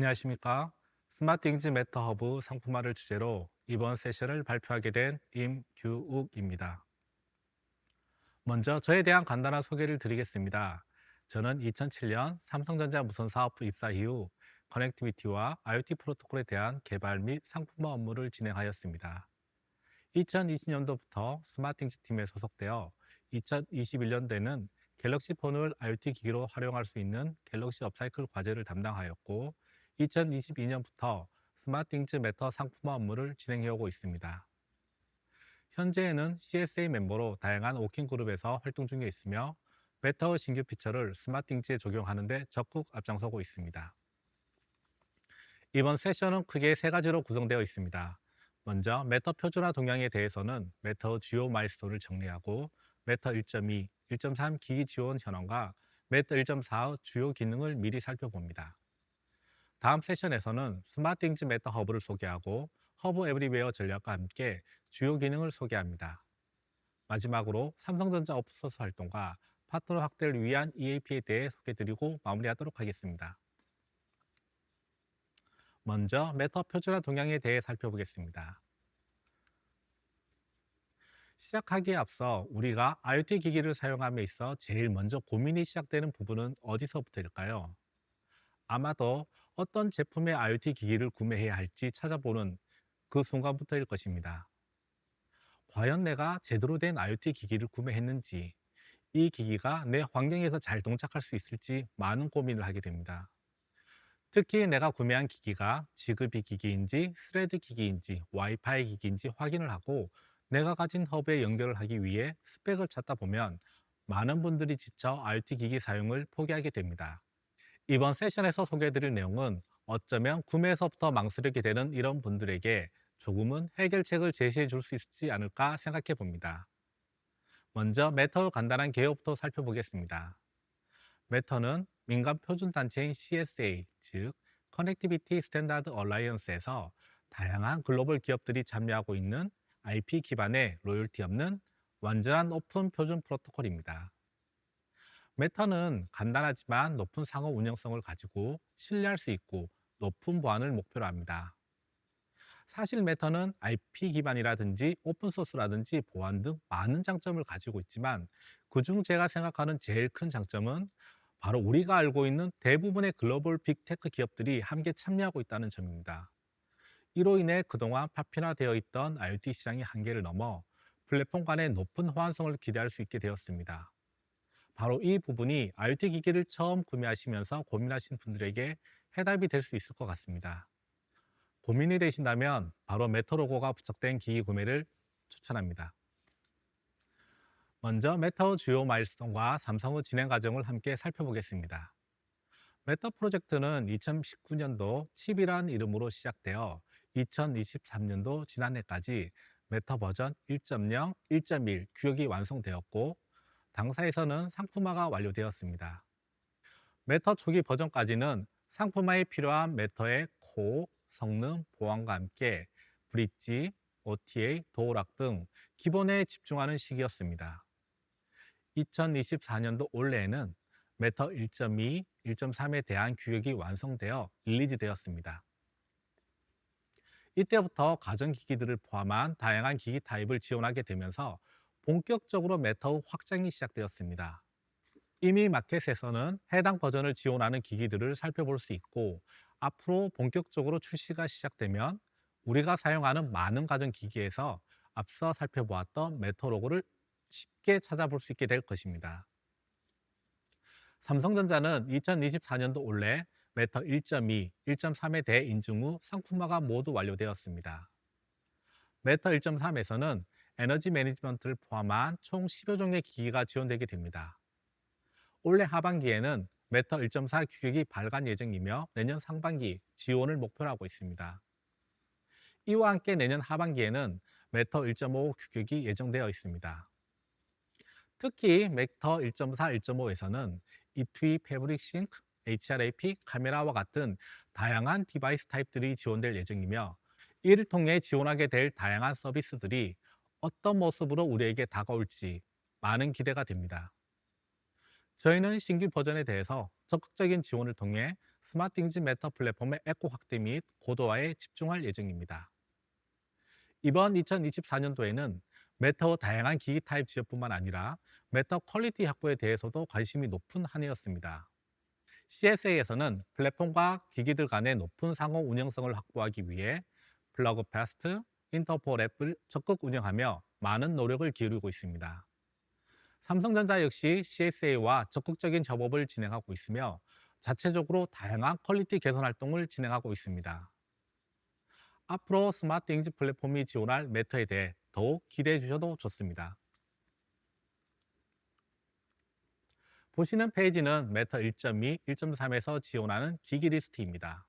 안녕하십니까? 스마트 잉즈 메타 허브 상품화를 주제로 이번 세션을 발표하게 된 임규욱입니다. 먼저 저에 대한 간단한 소개를 드리겠습니다. 저는 2007년 삼성전자 무선 사업부 입사 이후 커넥티비티와 IoT 프로토콜에 대한 개발 및 상품화 업무를 진행하였습니다. 2020년도부터 스마트잉즈 팀에 소속되어 2021년도에는 갤럭시 폰을 IoT 기기로 활용할 수 있는 갤럭시 업사이클 과제를 담당하였고 2022년부터 스마트잉즈 메터 상품화 업무를 진행해오고 있습니다. 현재에는 CSA 멤버로 다양한 워킹 그룹에서 활동 중에 있으며 메타의 신규 피처를 스마트잉즈에 적용하는 데 적극 앞장서고 있습니다. 이번 세션은 크게 세 가지로 구성되어 있습니다. 먼저 메터 표준화 동향에 대해서는 메터의 주요 마일스톤을 정리하고 메터 1.2, 1.3 기기 지원 현황과 메터 1.4의 주요 기능을 미리 살펴봅니다. 다음 세션에서는 스마트잉즈 메타 허브를 소개하고 허브 에브리웨어 전략과 함께 주요 기능을 소개합니다. 마지막으로 삼성전자 오픈소스 활동과 파트너 확대를 위한 EAP에 대해 소개드리고 마무리하도록 하겠습니다. 먼저 메타 표준화 동향에 대해 살펴보겠습니다. 시작하기에 앞서 우리가 IoT 기기를 사용함에 있어 제일 먼저 고민이 시작되는 부분은 어디서부터일까요? 아마도 어떤 제품의 IoT 기기를 구매해야 할지 찾아보는 그 순간부터일 것입니다. 과연 내가 제대로 된 IoT 기기를 구매했는지, 이 기기가 내 환경에서 잘 동작할 수 있을지 많은 고민을 하게 됩니다. 특히 내가 구매한 기기가 지급이 기기인지, 스레드 기기인지, 와이파이 기기인지 확인을 하고 내가 가진 허브에 연결을 하기 위해 스펙을 찾다 보면 많은 분들이 지쳐 IoT 기기 사용을 포기하게 됩니다. 이번 세션에서 소개해드릴 내용은 어쩌면 구매에서부터 망설이게 되는 이런 분들에게 조금은 해결책을 제시해 줄 수 있지 않을까 생각해 봅니다. 먼저 메터의 간단한 개요부터 살펴보겠습니다. 메터는 민간 표준 단체인 CSA, 즉 커넥티비티 스탠다드 얼라이언스에서 다양한 글로벌 기업들이 참여하고 있는 IP 기반의 로열티 없는 완전한 오픈 표준 프로토콜입니다. 메타는 간단하지만 높은 상호 운영성을 가지고 신뢰할 수 있고 높은 보안을 목표로 합니다. 사실 메타는 IP 기반이라든지 오픈소스라든지 보안 등 많은 장점을 가지고 있지만 그중 제가 생각하는 제일 큰 장점은 바로 우리가 알고 있는 대부분의 글로벌 빅테크 기업들이 함께 참여하고 있다는 점입니다. 이로 인해 그동안 파편화되어 있던 IoT 시장의 한계를 넘어 플랫폼 간의 높은 호환성을 기대할 수 있게 되었습니다. 바로 이 부분이 IoT 기기를 처음 구매하시면서 고민하신 분들에게 해답이 될 수 있을 것 같습니다. 고민이 되신다면 바로 메터 로고가 부착된 기기 구매를 추천합니다. 먼저 메타의 주요 마일스톤과 삼성의 진행 과정을 함께 살펴보겠습니다. 메타 프로젝트는 2019년도 칩이란 이름으로 시작되어 2023년도 지난해까지 메타 버전 1.0, 1.1 규격이 완성되었고 당사에서는 상품화가 완료되었습니다. 메터 초기 버전까지는 상품화에 필요한 메터의 코, 성능, 보안과 함께 브릿지, OTA, 도어락 등 기본에 집중하는 시기였습니다. 2024년도 올해에는 메터 1.2, 1.3에 대한 규격이 완성되어 릴리즈되었습니다. 이때부터 가전기기들을 포함한 다양한 기기 타입을 지원하게 되면서 본격적으로 메타의 확장이 시작되었습니다. 이미 마켓에서는 해당 버전을 지원하는 기기들을 살펴볼 수 있고 앞으로 본격적으로 출시가 시작되면 우리가 사용하는 많은 가전 기기에서 앞서 살펴보았던 메터 로고를 쉽게 찾아볼 수 있게 될 것입니다. 삼성전자는 2024년도 올해 메터 1.2, 1.3에 대해 인증 후 상품화가 모두 완료되었습니다. 메터 1.3에서는 에너지 매니지먼트를 포함한 총 10여 종의 기기가 지원되게 됩니다. 올해 하반기에는 메터 1.4 규격이 발간 예정이며 내년 상반기 지원을 목표로 하고 있습니다. 이와 함께 내년 하반기에는 메터 1.5 규격이 예정되어 있습니다. 특히 메터 1.4, 1.5에서는 E2E 패브릭 싱크, HRAP, 카메라와 같은 다양한 디바이스 타입들이 지원될 예정이며 이를 통해 지원하게 될 다양한 서비스들이 어떤 모습으로 우리에게 다가올지 많은 기대가 됩니다. 저희는 신규 버전에 대해서 적극적인 지원을 통해 스마트잉즈 메타 플랫폼의 에코 확대 및 고도화에 집중할 예정입니다. 이번 2024년도에는 메타의 다양한 기기 타입 지원뿐만 아니라 메타 퀄리티 확보에 대해서도 관심이 높은 한 해였습니다. CSA에서는 플랫폼과 기기들 간의 높은 상호 운영성을 확보하기 위해 플러그 패스트, 인터폴 앱을 적극 운영하며 많은 노력을 기울이고 있습니다. 삼성전자 역시 CSA와 적극적인 협업을 진행하고 있으며 자체적으로 다양한 퀄리티 개선 활동을 진행하고 있습니다. 앞으로 스마트 잉지 플랫폼이 지원할 매터에 대해 더욱 기대해 주셔도 좋습니다. 보시는 페이지는 메터 1.2, 1.3에서 지원하는 기기 리스트입니다.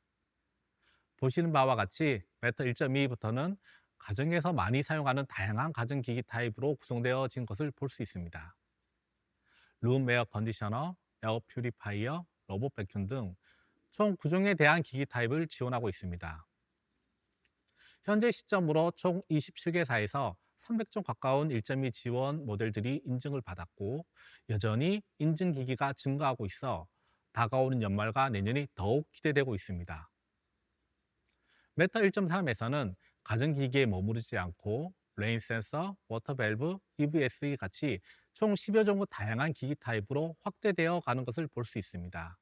보시는 바와 같이 메터 1.2부터는 가정에서 많이 사용하는 다양한 가전기기 타입으로 구성되어진 것을 볼 수 있습니다. 룸 에어 컨디셔너, 에어 퓨리파이어, 로봇 백큐 등총 9종에 대한 기기 타입을 지원하고 있습니다. 현재 시점으로 총 27개사에서 300종 가까운 1.2 지원 모델들이 인증을 받았고 여전히 인증 기기가 증가하고 있어 다가오는 연말과 내년이 더욱 기대되고 있습니다. 메타 1.3에서는 가전기기에 머무르지 않고 레인 센서, 워터 밸브, EVSE 같이 총 10여 종의 다양한 기기 타입으로 확대되어 가는 것을 볼 수 있습니다.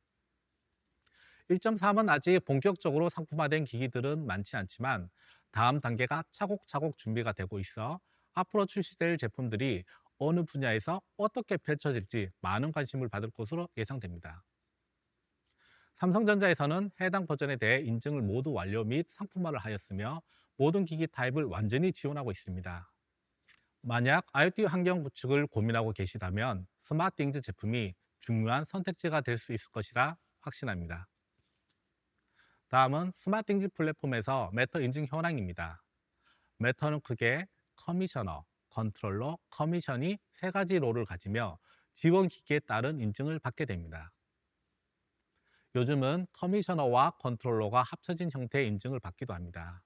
1.3은 아직 본격적으로 상품화된 기기들은 많지 않지만 다음 단계가 차곡차곡 준비가 되고 있어 앞으로 출시될 제품들이 어느 분야에서 어떻게 펼쳐질지 많은 관심을 받을 것으로 예상됩니다. 삼성전자에서는 해당 버전에 대해 인증을 모두 완료 및 상품화를 하였으며 모든 기기 타입을 완전히 지원하고 있습니다. 만약 IoT 환경 구축을 고민하고 계시다면 스마트잉즈 제품이 중요한 선택지가 될 수 있을 것이라 확신합니다. 다음은 스마트잉즈 플랫폼에서 메터 인증 현황입니다. 메터는 크게 커미셔너, 컨트롤러, 커미션이 세 가지 롤을 가지며 지원 기기에 따른 인증을 받게 됩니다. 요즘은 커미셔너와 컨트롤러가 합쳐진 형태의 인증을 받기도 합니다.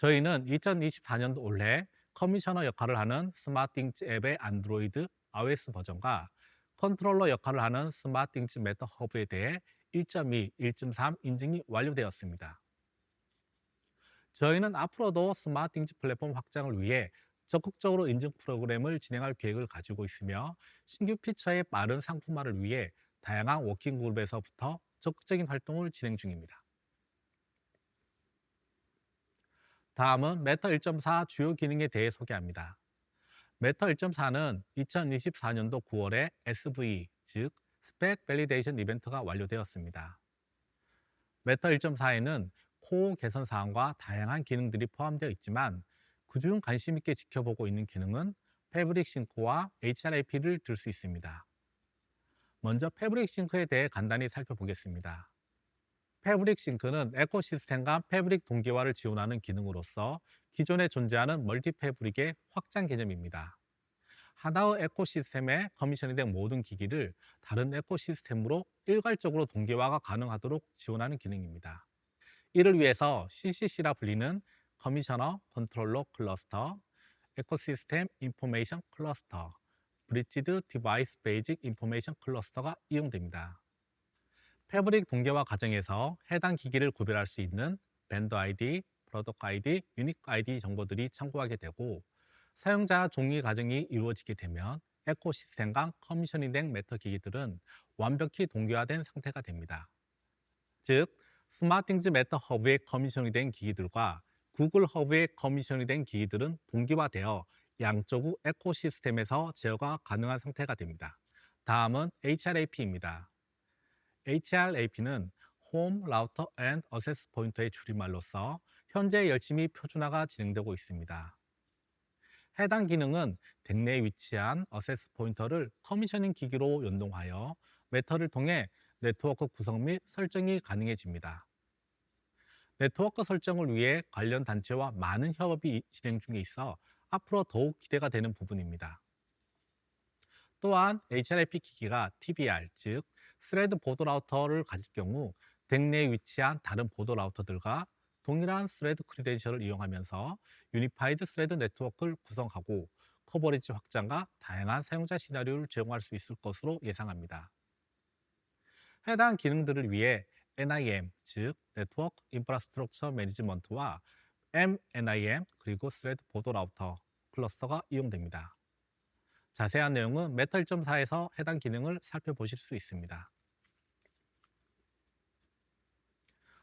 저희는 2024년도 올해 커미셔너 역할을 하는 스마트띵즈 앱의 안드로이드 iOS 버전과 컨트롤러 역할을 하는 스마트띵즈 메터 허브에 대해 1.2, 1.3 인증이 완료되었습니다. 저희는 앞으로도 스마트띵즈 플랫폼 확장을 위해 적극적으로 인증 프로그램을 진행할 계획을 가지고 있으며 신규 피처의 빠른 상품화를 위해 다양한 워킹 그룹에서부터 적극적인 활동을 진행 중입니다. 다음은 메타 1.4 주요 기능에 대해 소개합니다. 메타 1.4는 2024년도 9월에 SV, 즉 스펙 밸리데이션 이벤트가 완료되었습니다. 메타 1.4에는 코어 개선 사항과 다양한 기능들이 포함되어 있지만 그중 관심 있게 지켜보고 있는 기능은 패브릭 싱크와 HRAP를 들 수 있습니다. 먼저 패브릭 싱크에 대해 간단히 살펴보겠습니다. 패브릭 싱크는 에코시스템과 패브릭 동기화를 지원하는 기능으로서 기존에 존재하는 멀티 패브릭의 확장 개념입니다. 하나의 에코시스템에 커미션이 된 모든 기기를 다른 에코시스템으로 일괄적으로 동기화가 가능하도록 지원하는 기능입니다. 이를 위해서 CCC라 불리는 커미셔너 컨트롤러 클러스터, 에코시스템 인포메이션 클러스터, 브릿지드 디바이스 베이직 인포메이션 클러스터가 이용됩니다. 패브릭 동계화 과정에서 해당 기기를 구별할 수 있는 밴드 아이디, 프로덕트 아이디, 유닉 아이디 정보들이 참고하게 되고 사용자 종이 과정이 이루어지게 되면 에코시스템과 커미셔닝 된 메터 기기들은 완벽히 동기화된 상태가 됩니다. 즉, 스마트띵즈 메터 허브에 커미셔닝 된 기기들과 구글 허브에 커미셔닝 된 기기들은 동기화되어 양쪽 에코시스템에서 제어가 가능한 상태가 됩니다. 다음은 HRAP입니다. HRAP는 Home Router and Access Point의 줄임말로서 현재 열심히 표준화가 진행되고 있습니다. 해당 기능은 댁내에 위치한 어세스 포인터를 커미셔닝 기기로 연동하여 메터를 통해 네트워크 구성 및 설정이 가능해집니다. 네트워크 설정을 위해 관련 단체와 많은 협업이 진행 중에 있어 앞으로 더욱 기대가 되는 부분입니다. 또한 HRAP 기기가 TBR, 즉 스레드 보드 라우터를 가질 경우 덱 내에 위치한 다른 보드 라우터들과 동일한 스레드 크리덴셜을 이용하면서 유니파이드 스레드 네트워크를 구성하고 커버리지 확장과 다양한 사용자 시나리오를 제공할 수 있을 것으로 예상합니다. 해당 기능들을 위해 NIM, 즉 네트워크 인프라스트럭처 매니지먼트와 MNIM 그리고 스레드 보도 라우터 클러스터가 이용됩니다. 자세한 내용은 메타 1.4에서 해당 기능을 살펴보실 수 있습니다.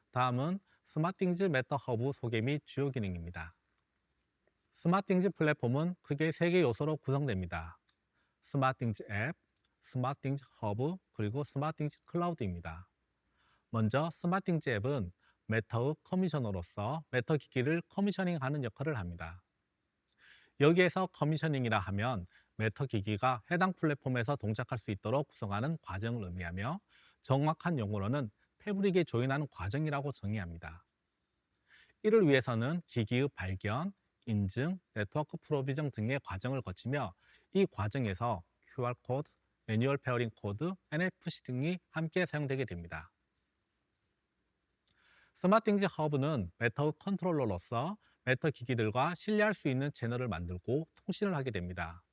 다음은 스마팅즈 메타 허브 소개 및 주요 기능입니다. 스마팅즈 플랫폼은 크게 3개 요소로 구성됩니다. 스마팅즈 앱, 스마팅즈 허브, 그리고 스마팅즈 클라우드입니다. 먼저 스마팅즈 앱은 메타의 커미셔너로서 메타 기기를 커미셔닝하는 역할을 합니다. 여기에서 커미셔닝이라 하면 메타 기기가 해당 플랫폼에서 동작할 수 있도록 구성하는 과정을 의미하며 정확한 용어로는 패브릭에 조인하는 과정이라고 정의합니다. 이를 위해서는 기기의 발견, 인증, 네트워크 프로비전 등의 과정을 거치며 이 과정에서 QR 코드, 매뉴얼 페어링 코드, NFC 등이 함께 사용되게 됩니다. 스마팅즈 허브는 메터 컨트롤러로서 메터 기기들과 신뢰할 수 있는 채널을 만들고 통신을 하게 됩니다.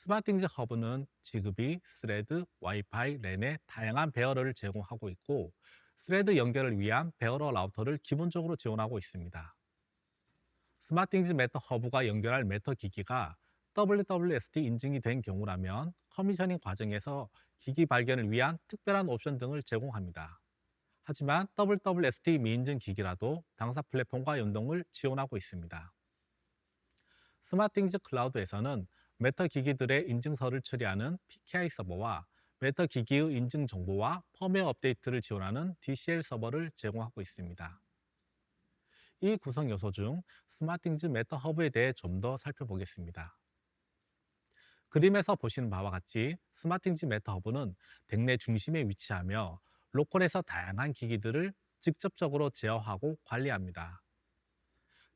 스마팅즈 허브는 지급이 스레드, 와이파이, 랜의 다양한 배열을 제공하고 있고 스레드 연결을 위한 배열러 라우터를 기본적으로 지원하고 있습니다. 스마팅즈 메터 허브가 연결할 메터 기기가 WWSD 인증이 된 경우라면 커미셔닝 과정에서 기기 발견을 위한 특별한 옵션 등을 제공합니다. 하지만 WWSD 미인증 기기라도 당사 플랫폼과 연동을 지원하고 있습니다. 스마팅즈 클라우드에서는 메터 기기들의 인증서를 처리하는 PKI 서버와 메터 기기의 인증 정보와 펌웨어 업데이트를 지원하는 DCL 서버를 제공하고 있습니다. 이 구성 요소 중 스마팅즈 메터 허브에 대해 좀 더 살펴보겠습니다. 그림에서 보시는 바와 같이 스마팅즈 메터 허브는 댁내 중심에 위치하며 로컬에서 다양한 기기들을 직접적으로 제어하고 관리합니다.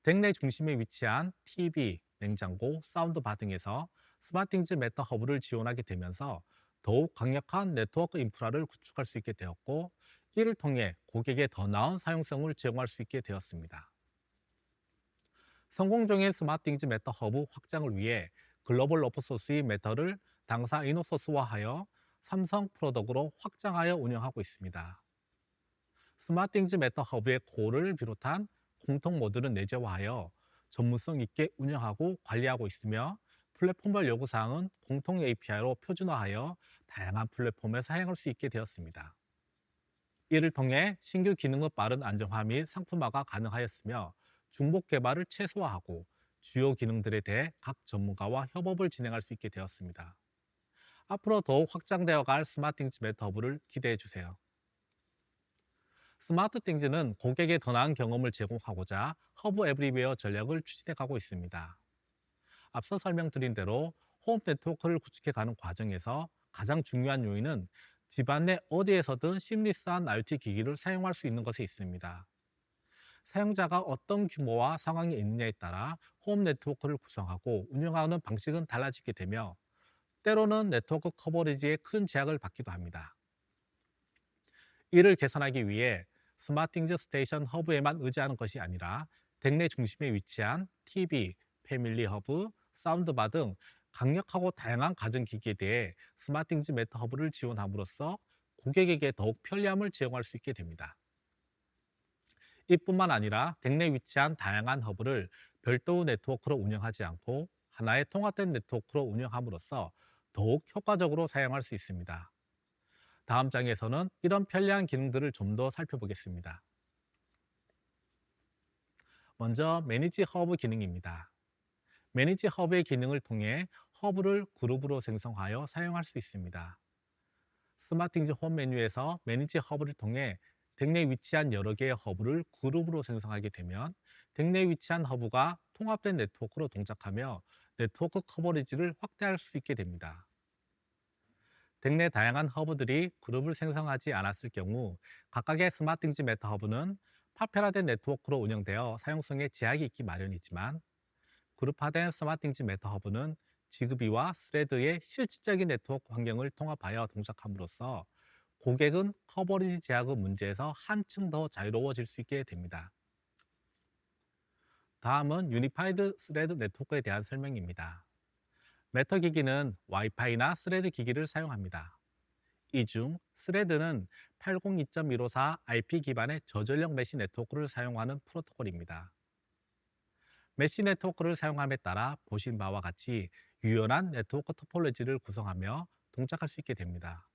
댁내 중심에 위치한 TV, 냉장고, 사운드바 등에서 스마팅즈 메타 허브를 지원하게 되면서 더욱 강력한 네트워크 인프라를 구축할 수 있게 되었고 이를 통해 고객의 더 나은 사용성을 제공할 수 있게 되었습니다. 성공적인 스마팅즈 메타 허브 확장을 위해 글로벌 오픈소스의 메타를 당사 이노소스화하여 삼성 프로덕으로 확장하여 운영하고 있습니다. 스마팅즈 메타 허브의 코를 비롯한 공통 모듈은 내재화하여 전문성 있게 운영하고 관리하고 있으며 플랫폼별 요구사항은 공통 API로 표준화하여 다양한 플랫폼에 사용할 수 있게 되었습니다. 이를 통해 신규 기능의 빠른 안정화 및 상품화가 가능하였으며 중복 개발을 최소화하고 주요 기능들에 대해 각 전문가와 협업을 진행할 수 있게 되었습니다. 앞으로 더욱 확장되어 갈 스마트띵즈 메타허브를 기대해 주세요. 스마트 띵즈는 고객에 더 나은 경험을 제공하고자 허브 에브리웨어 전략을 추진해 가고 있습니다. 앞서 설명드린 대로 홈 네트워크를 구축해 가는 과정에서 가장 중요한 요인은 집안 내 어디에서든 심리스한 IoT 기기를 사용할 수 있는 것에 있습니다. 사용자가 어떤 규모와 상황이 있느냐에 따라 홈 네트워크를 구성하고 운영하는 방식은 달라지게 되며 때로는 네트워크 커버리지에 큰 제약을 받기도 합니다. 이를 개선하기 위해 스마팅즈 스테이션 허브에만 의지하는 것이 아니라 댁내 중심에 위치한 TV, 패밀리 허브, 사운드바 등 강력하고 다양한 가전기기에 대해 스마팅즈 메타 허브를 지원함으로써 고객에게 더욱 편리함을 제공할 수 있게 됩니다. 이뿐만 아니라 댁내 위치한 다양한 허브를 별도의 네트워크로 운영하지 않고 하나의 통합된 네트워크로 운영함으로써 더욱 효과적으로 사용할 수 있습니다. 다음 장에서는 이런 편리한 기능들을 좀 더 살펴보겠습니다. 먼저 매니지 허브 기능입니다. 매니지 허브의 기능을 통해 허브를 그룹으로 생성하여 사용할 수 있습니다. 스마팅즈 홈 메뉴에서 매니지 허브를 통해 댁내 위치한 여러 개의 허브를 그룹으로 생성하게 되면 댁내 위치한 허브가 통합된 네트워크로 동작하며 네트워크 커버리지를 확대할 수 있게 됩니다. 댁내 다양한 허브들이 그룹을 생성하지 않았을 경우 각각의 스마팅즈 메타 허브는 파편화된 네트워크로 운영되어 사용성에 제약이 있기 마련이지만 그룹화된 스마팅즈 메타 허브는 지급이와 스레드의 실질적인 네트워크 환경을 통합하여 동작함으로써 고객은 커버리지 제약의 문제에서 한층 더 자유로워질 수 있게 됩니다. 다음은 유니파이드 스레드 네트워크에 대한 설명입니다. 메터 기기는 와이파이나 스레드 기기를 사용합니다. 이 중 스레드는 802.154 IP 기반의 저전력 메시 네트워크를 사용하는 프로토콜입니다. 메시 네트워크를 사용함에 따라 보신 바와 같이 유연한 네트워크 토폴로지를 구성하며 동작할 수 있게 됩니다.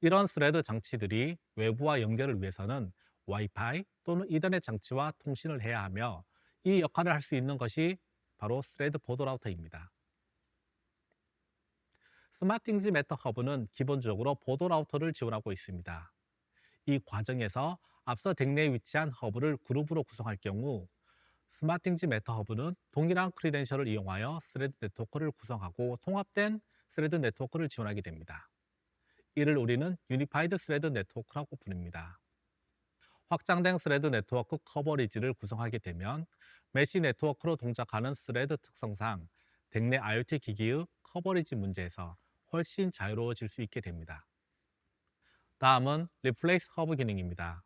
이런 스레드 장치들이 외부와 연결을 위해서는 와이파이 또는 이더넷 장치와 통신을 해야 하며 이 역할을 할 수 있는 것이 바로 스레드 보드 라우터입니다. 스마팅즈 메터 허브는 기본적으로 보드 라우터를 지원하고 있습니다. 이 과정에서 앞서 덱 내에 위치한 허브를 그룹으로 구성할 경우 스마팅즈 메터 허브는 동일한 크리덴셜을 이용하여 스레드 네트워크를 구성하고 통합된 스레드 네트워크를 지원하게 됩니다. 이를 우리는 유니파이드 스레드 네트워크라고 부릅니다. 확장된 스레드 네트워크 커버리지를 구성하게 되면 메시 네트워크로 동작하는 스레드 특성상 덱내 IoT 기기의 커버리지 문제에서 훨씬 자유로워질 수 있게 됩니다. 다음은 리플레이스 허브 기능입니다.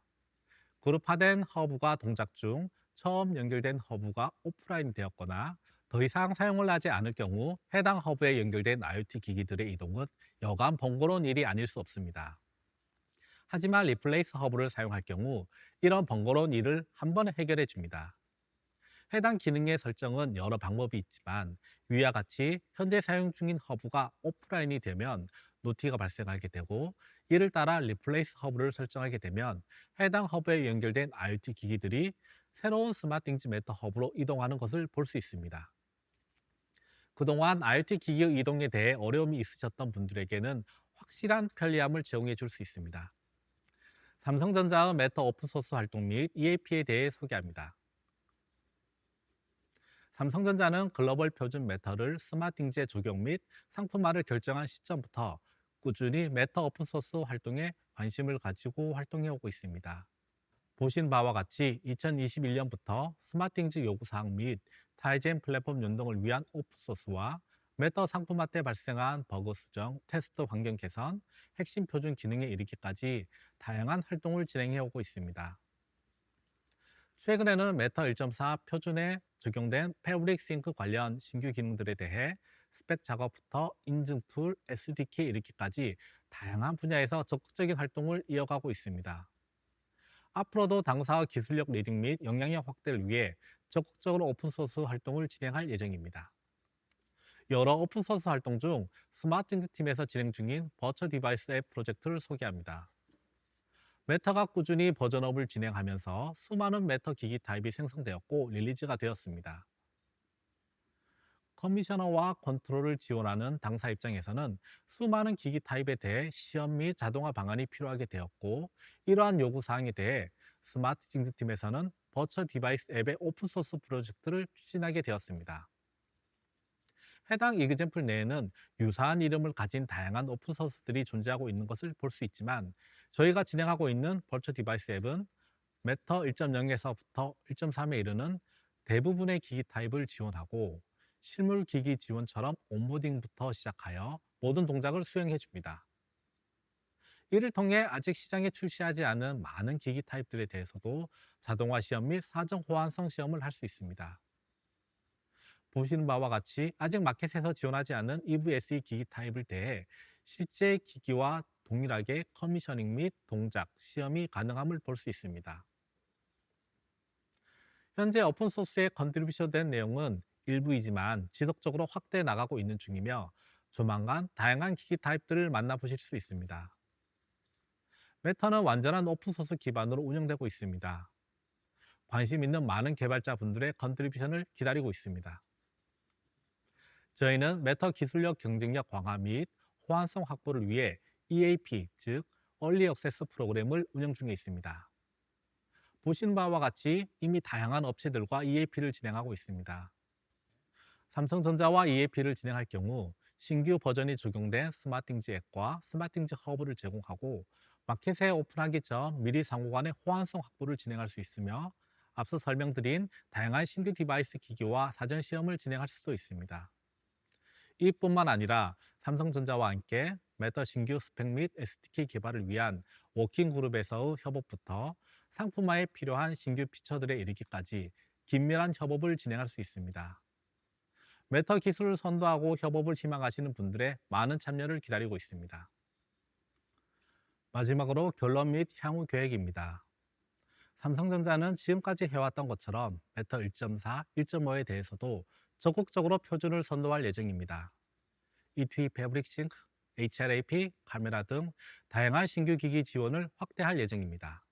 그룹화된 허브가 동작 중 처음 연결된 허브가 오프라인이 되었거나 더 이상 사용을 하지 않을 경우 해당 허브에 연결된 IoT 기기들의 이동은 여간 번거로운 일이 아닐 수 없습니다. 하지만 리플레이스 허브를 사용할 경우 이런 번거로운 일을 한 번에 해결해 줍니다. 해당 기능의 설정은 여러 방법이 있지만 위와 같이 현재 사용 중인 허브가 오프라인이 되면 노티가 발생하게 되고 이를 따라 리플레이스 허브를 설정하게 되면 해당 허브에 연결된 IoT 기기들이 새로운 스마트띵지 메터 허브로 이동하는 것을 볼 수 있습니다. 그동안 IoT 기기의 이동에 대해 어려움이 있으셨던 분들에게는 확실한 편리함을 제공해 줄 수 있습니다. 삼성전자의 메타 오픈소스 활동 및 EAP에 대해 소개합니다. 삼성전자는 글로벌 표준 메타를 스마트ing지에 적용 및 상품화를 결정한 시점부터 꾸준히 메타 오픈소스 활동에 관심을 가지고 활동해 오고 있습니다. 보신 바와 같이 2021년부터 스마트ing지 요구사항 및 타이젠 플랫폼 연동을 위한 오픈소스와 메타 상품화 때 발생한 버그 수정, 테스트 환경 개선, 핵심 표준 기능에 이르기까지 다양한 활동을 진행해 오고 있습니다. 최근에는 메타 1.4 표준에 적용된 패브릭 싱크 관련 신규 기능들에 대해 스펙 작업부터 인증 툴, SDK 이르기까지 다양한 분야에서 적극적인 활동을 이어가고 있습니다. 앞으로도 당사의 기술력 리딩 및 영향력 확대를 위해 적극적으로 오픈소스 활동을 진행할 예정입니다. 여러 오픈소스 활동 중 스마트인지 팀에서 진행 중인 버처 디바이스 앱 프로젝트를 소개합니다. 메타가 꾸준히 버전업을 진행하면서 수많은 메타 기기 타입이 생성되었고 릴리즈가 되었습니다. 커미셔너와 컨트롤을 지원하는 당사 입장에서는 수많은 기기 타입에 대해 시험 및 자동화 방안이 필요하게 되었고 이러한 요구 사항에 대해 스마트 징스 팀에서는 버처 디바이스 앱의 오픈소스 프로젝트를 추진하게 되었습니다. 해당 이그젠플 내에는 유사한 이름을 가진 다양한 오픈소스들이 존재하고 있는 것을 볼 수 있지만 저희가 진행하고 있는 벌처 디바이스 앱은 메터 1.0에서부터 1.3에 이르는 대부분의 기기 타입을 지원하고 실물 기기 지원처럼 온보딩부터 시작하여 모든 동작을 수행해 줍니다. 이를 통해 아직 시장에 출시하지 않은 많은 기기 타입들에 대해서도 자동화 시험 및 사정 호환성 시험을 할 수 있습니다. 보시는 바와 같이 아직 마켓에서 지원하지 않은 EVSE 기기 타입을 대해 실제 기기와 동일하게 커미셔닝 및 동작, 시험이 가능함을 볼 수 있습니다. 현재 오픈소스에 컨트리뷰션된 내용은 일부이지만 지속적으로 확대해 나가고 있는 중이며 조만간 다양한 기기 타입들을 만나보실 수 있습니다. 메타는 완전한 오픈소스 기반으로 운영되고 있습니다. 관심 있는 많은 개발자분들의 컨트리뷰션을 기다리고 있습니다. 저희는 메타 기술력 경쟁력 강화 및 호환성 확보를 위해 EAP, 즉 Early Access 프로그램을 운영 중에 있습니다. 보신 바와 같이 이미 다양한 업체들과 EAP를 진행하고 있습니다. 삼성전자와 EAP를 진행할 경우 신규 버전이 적용된 스마팅지 앱과 스마팅지 허브를 제공하고 마켓에 오픈하기 전 미리 상호 간의 호환성 확보를 진행할 수 있으며 앞서 설명드린 다양한 신규 디바이스 기기와 사전 시험을 진행할 수도 있습니다. 이뿐만 아니라 삼성전자와 함께 메타 신규 스펙 및 SDK 개발을 위한 워킹 그룹에서의 협업부터 상품화에 필요한 신규 피처들에 이르기까지 긴밀한 협업을 진행할 수 있습니다. 메타 기술을 선도하고 협업을 희망하시는 분들의 많은 참여를 기다리고 있습니다. 마지막으로 결론 및 향후 계획입니다. 삼성전자는 지금까지 해왔던 것처럼 메터 1.4, 1.5에 대해서도 적극적으로 표준을 선도할 예정입니다. E2 패브릭 싱크, HRAP, 카메라 등 다양한 신규 기기 지원을 확대할 예정입니다.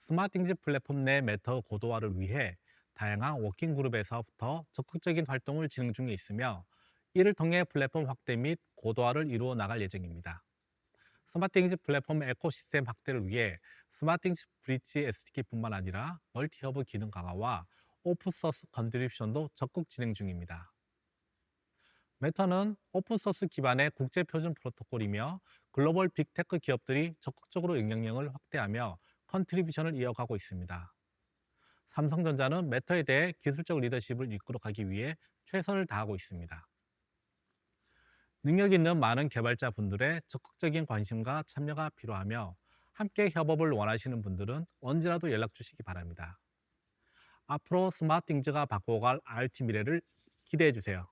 스마트ing즈 플랫폼 내 메터 고도화를 위해 다양한 워킹 그룹에서부터 적극적인 활동을 진행 중에 있으며 이를 통해 플랫폼 확대 및 고도화를 이루어 나갈 예정입니다. 스마트ing즈 플랫폼 에코시스템 확대를 위해 스마트ing즈 브릿지 SDK뿐만 아니라 멀티허브 기능 강화와 오픈소스 컨트리뷰션도 적극 진행 중입니다. 메타는 오픈소스 기반의 국제 표준 프로토콜이며 글로벌 빅테크 기업들이 적극적으로 영향력을 확대하며 컨트리뷰션을 이어가고 있습니다. 삼성전자는 메타에 대해 기술적 리더십을 이끌어가기 위해 최선을 다하고 있습니다. 능력 있는 많은 개발자 분들의 적극적인 관심과 참여가 필요하며 함께 협업을 원하시는 분들은 언제라도 연락 주시기 바랍니다. 앞으로 스마트ing즈가 바꿔갈 IoT 미래를 기대해 주세요.